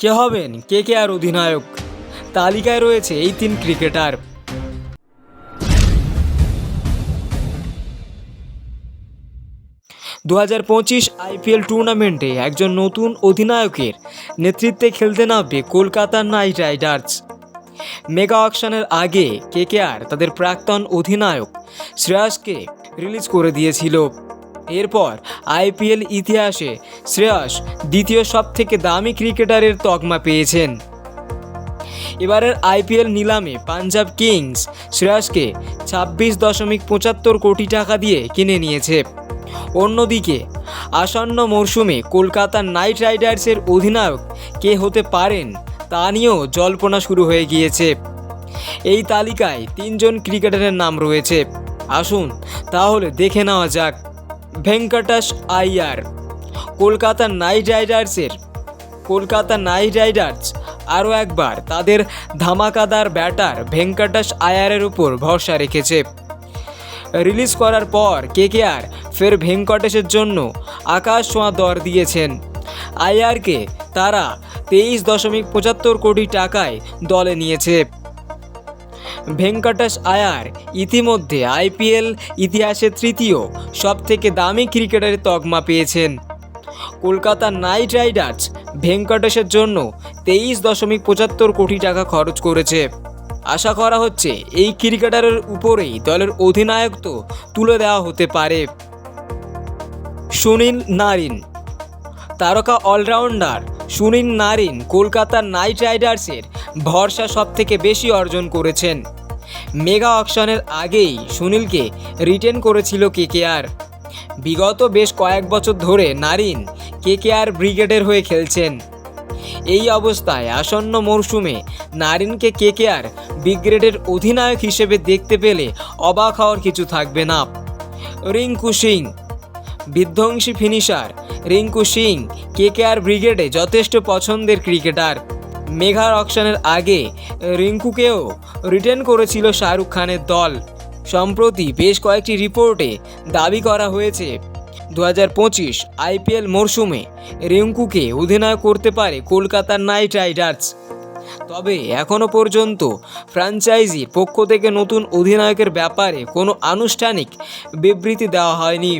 কে হবেন? কে কে আর অধিনায়ক? তালিকায় রয়েছে এই তিন ক্রিকেটার। দু হাজার পঁচিশ আইপিএল টুর্নামেন্টে একজন নতুন অধিনায়কের নেতৃত্বে খেলতে নামবে কলকাতা নাইট রাইডার্স। মেগা অকশনের আগে কেকেআর তাদের প্রাক্তন অধিনায়ক শ্রেয়াসকে রিলিজ করে দিয়েছিল। এরপর আইপিএল ইতিহাসে শ্রেয়াস দ্বিতীয় সবথেকে দামি ক্রিকেটারের তকমা পেয়েছেন। এবারের আইপিএল নিলামে পাঞ্জাব কিংস শ্রেয়াসকে ছাব্বিশ দশমিক পঁচাত্তর কোটি টাকা দিয়ে কিনে নিয়েছে। অন্যদিকে, আসন্ন মরশুমে কলকাতা নাইট রাইডার্সের অধিনায়ক কে হতে পারেন তা নিয়েও জল্পনা শুরু হয়ে গিয়েছে। এই তালিকায় তিনজন ক্রিকেটারের নাম রয়েছে। আসুন তাহলে দেখে নেওয়া যাক। ভেঙ্কটাস আইয়ার, কলকাতা নাইট রাইডার্সের, কলকাতা নাইট রাইডার্স। আরও একবার, তাদের ধামাকাদার ব্যাটার ভেঙ্কটাস আয়ারের উপর ভরসা রেখেছে। রিলিজ করার পর কে কে আর ফের ভেঙ্কটেশের জন্য আকাশ ছোঁয়া দর দিয়েছেন। আইআরকে তারা তেইশ দশমিক পঁচাত্তর কোটি টাকায় দলে নিয়েছে। ভেঙ্কটেশ আয়ার ইতিমধ্যে আইপিএল ইতিহাসে তৃতীয়, সবথেকে দামি ক্রিকেটারের তকমা পেয়েছেন। কলকাতা নাইট রাইডার্স ভেঙ্কটেশের জন্য তেইশ দশমিক পঁচাত্তর কোটি টাকা খরচ করেছে। আশা করা হচ্ছে এই ক্রিকেটারের উপরেই দলের অধিনায়ক তো তুলে দেওয়া হতে পারে। সুনীল নারিন, তারকা অলরাউন্ডার সুনীল নারিন কলকাতা নাইট রাইডার্সের ভরসা সবথেকে বেশি অর্জন করেছেন। মেগা অকশনের আগেই সুনীলকে রিটেন করেছিল কেকেআর। বিগত বেশ কয়েক বছর ধরে নারিন কেকেআর ব্রিগেডের হয়ে খেলছেন। এই অবস্থায় আসন্ন মরশুমে নারিনকে কেকেআর ব্রিগেডের অধিনায়ক হিসেবে দেখতে পেলে অবাক হওয়ার কিছু থাকবে না। রিঙ্কু সিং বিধ্বংসী ফিনিশার রিঙ্কু সিং, কেকেআর ব্রিগেডে যথেষ্ট পছন্দের ক্রিকেটার। মেঘার অকশনের আগে রিঙ্কুকেও রিটার্ন করেছিল শাহরুখ খানের দল। সম্প্রতি বেশ কয়েকটি রিপোর্টে দাবি করা হয়েছে দু পঁচিশ আইপিএল মরশুমে রিঙ্কুকে অধিনায়ক করতে পারে কলকাতার নাইট রাইডার্স। তবে এখনও পর্যন্ত ফ্র্যাঞ্চাইজির পক্ষ থেকে নতুন অধিনায়কের ব্যাপারে কোনো আনুষ্ঠানিক বিবৃতি দেওয়া হয়নি।